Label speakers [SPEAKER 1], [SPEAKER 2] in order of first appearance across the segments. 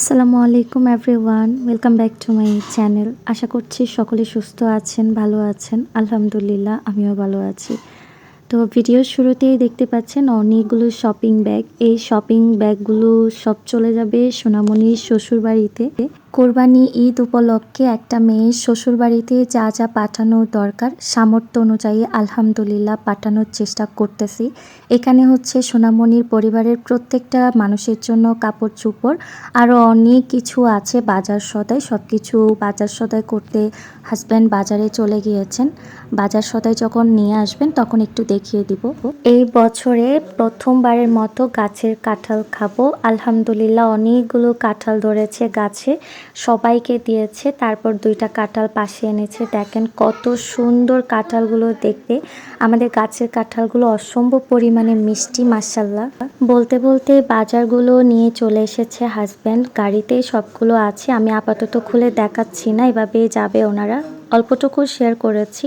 [SPEAKER 1] আসসালামু আলাইকুম everyone welcome back to my channel আশা করছি সকলে সুস্থ আছেন, ভালো আছেন। আলহামদুলিল্লাহ, আমিও ভালো আছি। তো ভিডিওর শুরুতেই দেখতে পাচ্ছেন, অনেকগুলো শপিং ব্যাগ এই শপিং ব্যাগগুলো সব চলে যাবে সোনামণির শ্বশুর বাড়িতে কোরবানি ঈদ উপলক্ষে একটা মেয়ের শ্বশুর বাড়িতে যা যা পাঠানো দরকার, সামর্থ্য অনুযায়ী আলহামদুলিল্লাহ পাঠানোর চেষ্টা করতেছি। এখানে হচ্ছে সোনামণির পরিবারের প্রত্যেকটা মানুষের জন্য কাপড় চোপড় আরও অনেক কিছু আছে বাজার সদাই। সব কিছু বাজার সদাই করতে হাজব্যান্ড বাজারে চলে গিয়েছেন। বাজার সদাই যখন নিয়ে আসবেন তখন একটু দেখিয়ে দিব। এই বছরে প্রথমবারের মতো গাছের কাঁঠাল খাব। আলহামদুলিল্লাহ অনেকগুলো কাঁঠাল ধরেছে গাছে। সবাইকে দিয়েছে। তারপর দুইটা কাঁঠাল পাশে এনেছে। দেখেন কত সুন্দর কাঁঠালগুলো দেখতে। আমাদের গাছের কাঁঠালগুলো অসম্ভব পরিমাণে মিষ্টি মাসাল্লাহ বলতে বলতে বাজারগুলো নিয়ে চলে এসেছে হাজব্যান্ড গাড়িতেই সবগুলো আছে। আমি আপাতত খুলে দেখাচ্ছি না এভাবে যাবে ওনারা। অল্পটুকু শেয়ার করেছি।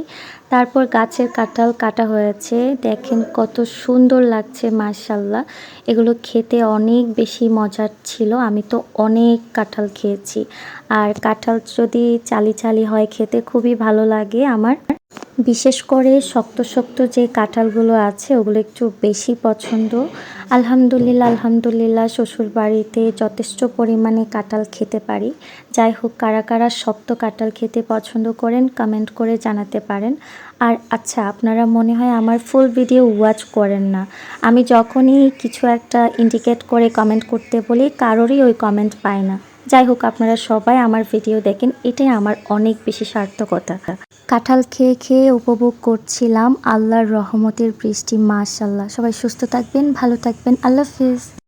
[SPEAKER 1] তারপর গাছের কাঁঠাল কাটা হয়েছে। দেখেন কত সুন্দর লাগছে মার্শাল্লাহ এগুলো খেতে অনেক বেশি মজার ছিল। আমি তো অনেক কাঁঠাল খেয়েছি। আর কাঁঠাল যদি চালি চালি হয়, খেতে খুবই ভালো লাগে আমার। বিশেষ করে শক্ত শক্ত যে কাঁঠালগুলো আছে, ওগুলো একটু বেশি পছন্দ। আলহামদুলিল্লাহ আলহামদুলিল্লাহ শ্বশুর বাড়িতে যথেষ্ট পরিমাণে কাঁঠাল খেতে পারি। যাই হোক, কারা কারা শক্ত কাঁঠাল খেতে পছন্দ করেন কমেন্ট করে জানাতে পারেন। আর আচ্ছা আপনারা মনে হয় আমার ফুল ভিডিও ওয়াচ করেন না। আমি যখনই কিছু একটা ইন্ডিকেট করে কমেন্ট করতে বলি, কারোরই ওই কমেন্ট পায় না। যাই হোক, আপনারা সবাই আমার ভিডিও দেখেন, এটাই আমার অনেক বেশি সার্থকতা। কাঁঠাল খেয়ে খেয়ে উপভোগ করছিলাম, আল্লাহর রহমতের বৃষ্টি মাশাল্লাহ সবাই সুস্থ থাকবেন, ভালো থাকবেন, আল্লাহ হাফিজ।